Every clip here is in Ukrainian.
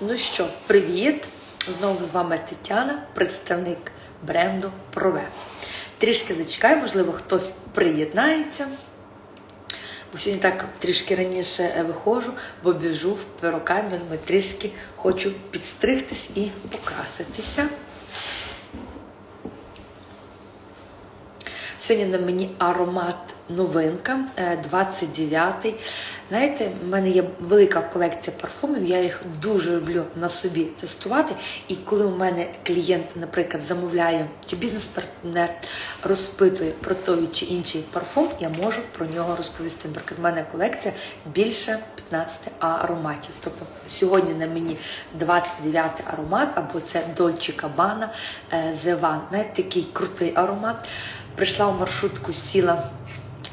Ну що, привіт! Знову з вами Тетяна, представник бренду Прове. Трішки зачекаю, можливо, хтось приєднається. Бо сьогодні так трішки раніше е, виходжу, бо біжу в перукарню, думаю, трішки хочу підстригтись і покраситися. Сьогодні на мені аромат новинка, е, 29-й. Знаєте, в мене є велика колекція парфумів, я їх дуже люблю на собі тестувати. І коли у мене клієнт, наприклад, замовляє чи бізнес-партнер розпитує про той чи інший парфум, я можу про нього розповісти. Наприклад, в мене колекція більше 15 ароматів. Тобто сьогодні на мені 29 аромат, або це Dolce Gabbana е, The One. Знаєте, такий крутий аромат. Прийшла в маршрутку, сіла,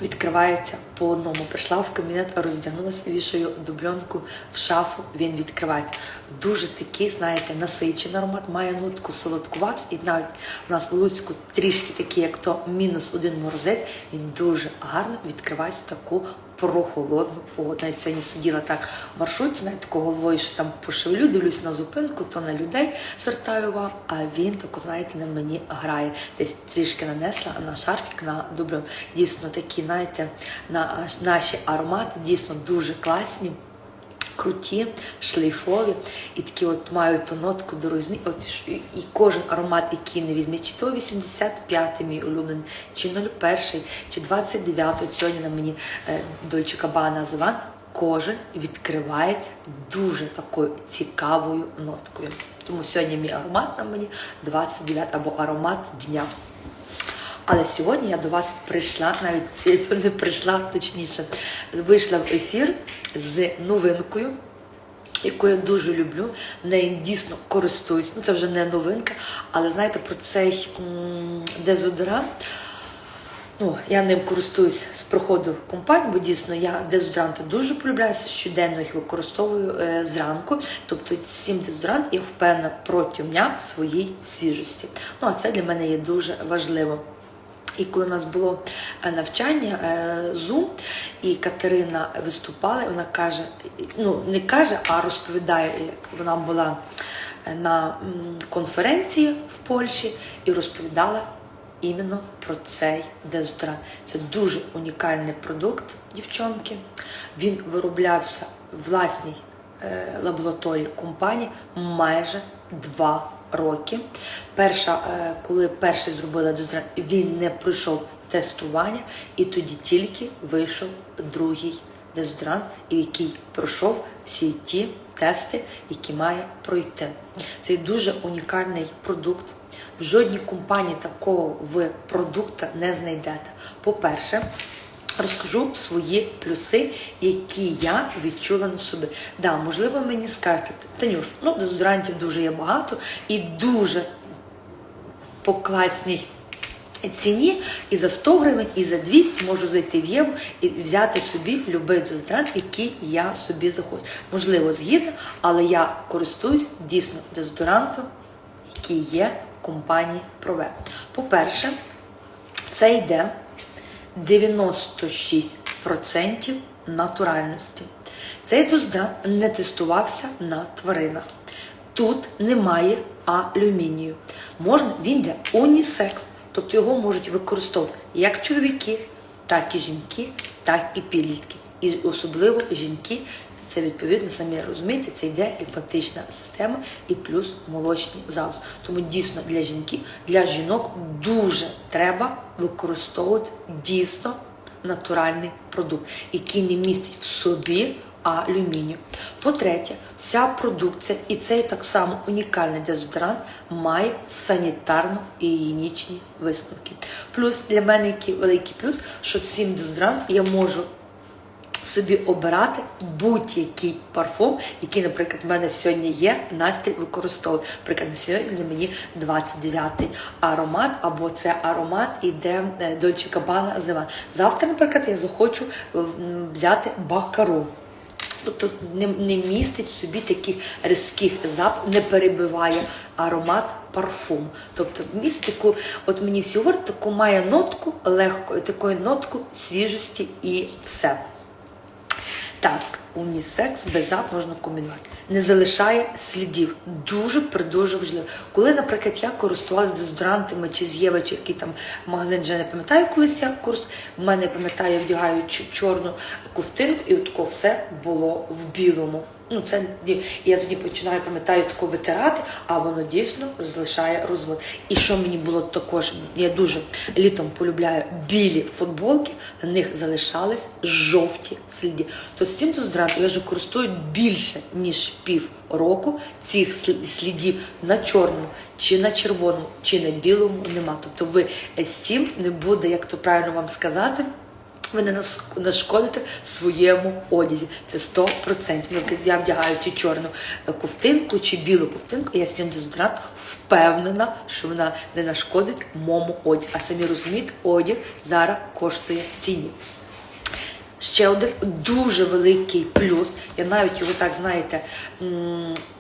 відкривається по одному. Прийшла в кабінет, роздягнулася, вішаю дубльонку в шафу, він відкривається. Дуже такий, знаєте, насичений аромат, має нотку солодкувату, і навіть у нас в Луцьку трішки такий, як то мінус один морозець, він дуже гарно відкривається таку прохолодну погода. Я сьогодні сиділа так в маршрутці, навіть тако головою що там пошевлю, дивлюсь на зупинку, то на людей звертаю увагу, а він тако, знаєте, на мені грає. Десь трішки нанесла на шарфік на добре. Дійсно такі, знаєте, на наші аромати дійсно дуже класні. Круті, шлейфові, і такі от мають ту нотку дорозні. От і кожен аромат, який не візьме, чи то 85-й мій улюблений, чи 01-й, чи 29-й, от сьогодні на мені е, Dolce Gabbana Zevan, кожен відкривається дуже такою цікавою ноткою. Тому сьогодні мій аромат на мені 29 або аромат дня. Але сьогодні я до вас прийшла, навіть не прийшла точніше, вийшла в ефір з новинкою, яку я дуже люблю. Нею дійсно користуюсь. Ну це вже не новинка, але знаєте про цей дезодорант. Ну, я ним користуюсь з проходу компанії, бо дійсно я дезодоранти дуже полюбляюся, щоденно їх використовую е, зранку. Тобто сім дезодорант я впевнена протягом дня в своїй свіжості. Ну а це для мене є дуже важливо. І коли у нас було е, навчання е, Zoom, і Катерина виступала, вона каже: ну не каже, а розповідає, як вона була е, на конференції в Польщі і розповідала іменно про цей дезодорант. Це дуже унікальний продукт, дівчонки. Він вироблявся в власній е, лабораторії компанії майже два роки. Перша, е, коли перший зробили дезодорант, він не пройшов тестування, і тоді тільки вийшов другий дезодорант, який пройшов всі ті тести, які має пройти. Це дуже унікальний продукт. В жодній компанії такого ви продукта не знайдете. По-перше, розкажу свої плюси, які я відчула на собі. Да, можливо, мені скажете, Танюш, ну дезодорантів дуже є багато і дуже по класній ціні і за 100 гривень, і за 200 можу зайти в Єву і взяти собі любий дезодорант, який я собі захочу. Можливо, згідно, але я користуюсь дійсно дезодорантом, який є в компанії Прове. По-перше, це йде 96% натуральності. Цей дезодорант не тестувався на тваринах. Тут немає алюмінію. Можна, він йде унісекс, тобто його можуть використовувати як чоловіки, так і жінки, так і підлітки. І особливо жінки. Це відповідно, самі розумієте, це йде лімфатична система і плюс молочний залоз. Тому дійсно для жінки, для жінок дуже треба використовувати дійсно натуральний продукт, який не містить в собі алюмінію. По-третє, вся продукція, і цей так само унікальний дезодорант, має санітарно-гігієнічні висновки. Плюс для мене який великий плюс, що цим дезодорант я можу собі обирати будь-який парфум, який, наприклад, в мене сьогодні є, настрій використовувати. Наприклад, на сьогодні мені 29-й аромат, або це аромат іде е, Dolce Gabbana Zevan. Завтра, наприклад, я захочу взяти бакару. Тобто не, не містить собі таких різких запахів, не перебиває аромат парфуму. Тобто містить таку, от мені говорять, таку має нотку легко, таку нотку свіжості і все. Так, унісекс, беззап можна комбінувати. Не залишає слідів. Дуже дуже важливо. Коли, наприклад, я користувалася дезодорантами чи з Єва, чи який там магазин, вже не пам'ятаю, колись я курс. В мене пам'ятаю, я вдягаю чорну ковтинку, і отко все було в білому. Ну, це я тоді починаю, пам'ятаю, тако витирати, а воно дійсно залишає розвод. І що мені було також, я дуже літом полюбляю білі футболки, на них залишались жовті сліди. То з цим дезодорантом я вже користую більше, ніж пів року. Цих слідів на чорному, чи на червоному, чи на білому нема. Тобто ви з цим не буде, як то правильно вам сказати. Ви не нашкодите своєму одязі. Це 100%. Наприклад, Я вдягаю чи чорну е, ковтинку, чи білу ковтинку, я з цим дезодорантом впевнена, що вона не нашкодить моєму одязі. А самі розумієте, одяг зараз коштує ціні. Ще один дуже великий плюс. Я навіть його так знаєте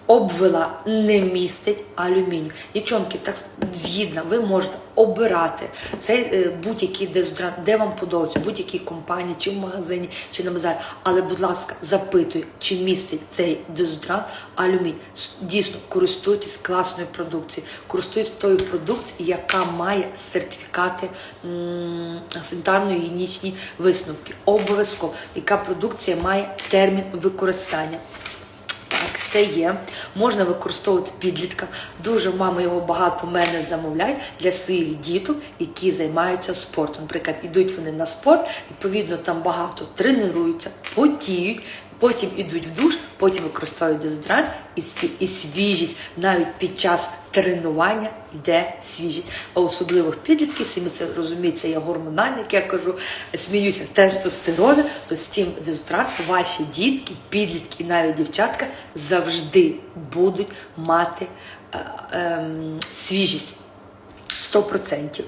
обвела, не містить алюмінію. Дівчонки, так згідно, ви можете обирати цей е, будь-який дезодорант, де вам подобається, будь-якій компанії, чи в магазині, чи на базарі. Але, будь ласка, запитуй, чи містить цей дезодорант алюміній. С- Дійсно, користуйтесь класною продукцією, користуйтесь тою продукцією, яка має сертифікати м, санітарно-гігієнічні висновки. Обов'язково, яка продукція має термін використання. Це є. Можна використовувати підлітка. Дуже мами його багато мене замовляють для своїх діток, які займаються спортом. Наприклад, ідуть вони на спорт, відповідно, там багато тренуються, потіють. Потім ідуть в душ, потім використовують дезодорант і, і свіжість навіть під час тренування йде свіжість. А особливо в підлітків, самі це розуміють, це є як я кажу, сміюся, тестостерони, то з цим дезодорантом ваші дітки, підлітки і навіть дівчатка завжди будуть мати е, ем, свіжість. 100%.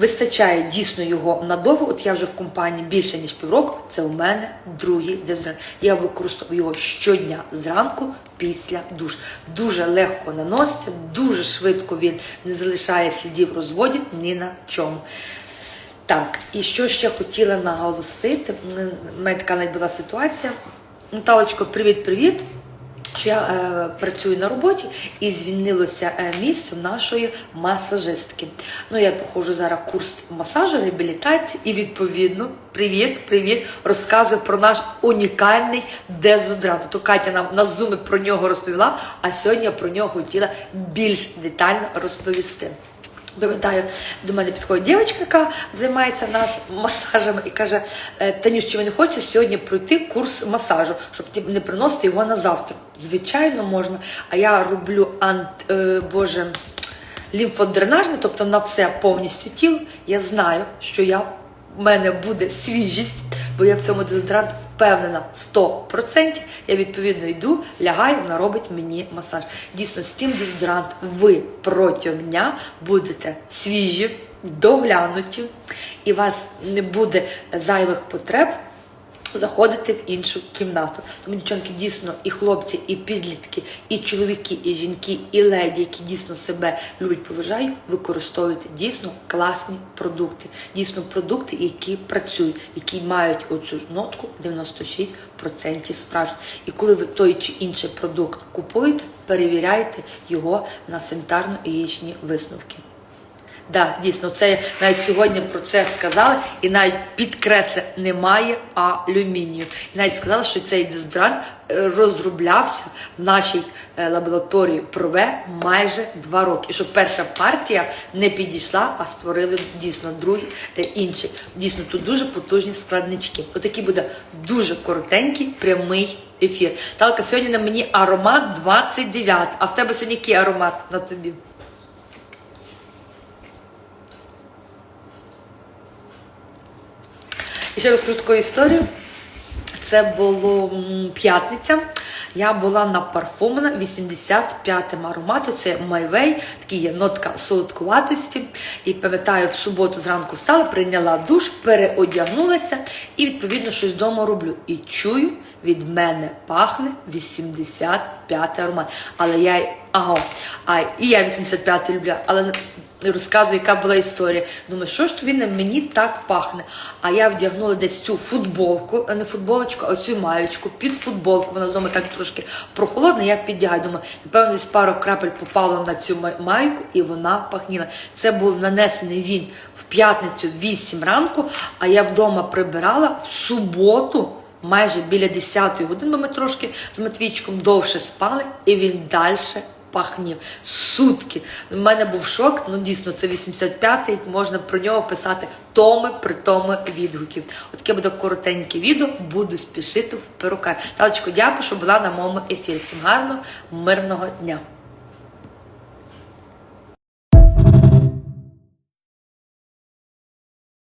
Вистачає дійсно його надовго. От я вже в компанії більше ніж півроку. Це у мене другий дезодорант. Я використовую його щодня зранку після душ. Дуже легко наноситься, дуже швидко він не залишає слідів розводів ні на чому. Так, і що ще хотіла наголосити. У мене така була ситуація. Наталочко, привіт-привіт. Що я е, працюю на роботі і звільнилося е, місце нашої масажистки. Ну, я проходжу зараз курс масажу, реабілітації, і відповідно, привіт, привіт, розказую про наш унікальний дезодорант. То Катя нам на зумі про нього розповіла, а сьогодні я про нього хотіла більш детально розповісти. Пам'ятаю, до мене підходить дівчинка, яка займається наш масажем, і каже: «Е, Танюш, чи ви не хочете сьогодні пройти курс масажу, щоб не приносити його на завтра? Звичайно, можна. А я роблю ант, е, Боже, лімфодренажне, тобто на все повністю тіло. Я знаю, що я, в мене буде свіжість, бо я в цьому дезодорант впевнена 100%. Я відповідно йду, лягаю, вона робить мені масаж. Дійсно, з цим дезодорант ви протягом дня будете свіжі, доглянуті, і у вас не буде зайвих потреб заходити в іншу кімнату. Тому дівчонки дійсно і хлопці, і підлітки, і чоловіки, і жінки, і леді, які дійсно себе люблять, поважають, використовуйте дійсно класні продукти. Дійсно продукти, які працюють, які мають оцю нотку 96% справжніх. І коли ви той чи інший продукт купуєте, перевіряйте його на санітарно-гігієнічні висновки. Да, дійсно, це навіть сьогодні про це сказали, і навіть підкресли, немає алюмінію. І навіть сказали, що цей дезодорант е, розроблявся в нашій е, лабораторії ПРОВЕ майже два роки. І щоб перша партія не підійшла, а створили дійсно другий е, інший. Дійсно, тут дуже потужні складнички. Отакий буде дуже коротенький прямий ефір. Талка, сьогодні на мені аромат 29. А в тебе сьогодні який аромат на тобі? Ще розкажу таку історію. Це було п'ятниця. Я була на парфумена 85-м аромату. Це Майвей, такий є нотка солодкуватості. І пам'ятаю, в суботу зранку встала, прийняла душ, переодягнулася і відповідно щось вдома роблю. І чую, від мене пахне 85 аромат. Але я ага, а і я 85 люблю, але розказую, яка була історія. Думаю, що ж то він мені так пахне. А я вдягнула десь цю футболку, не футболочку, а цю маючку під футболку. Вона вдома так трошки прохолодна, я піддягаю. Думаю, напевно, десь пару крапель попало на цю майку, і вона пахніла. Це був нанесений він в п'ятницю в 8 ранку, а я вдома прибирала в суботу. Майже біля 10 години, бо ми трошки з Матвійчиком довше спали, і він далі пахнів. Сутки. У мене був шок. Ну дійсно, це 85-й. Можна про нього писати томи при томи відгуків. Отаке буде коротеньке відео. Буду спішити в перукар. Талечко, дякую, що була на моєму ефірі. Всім гарного, мирного дня.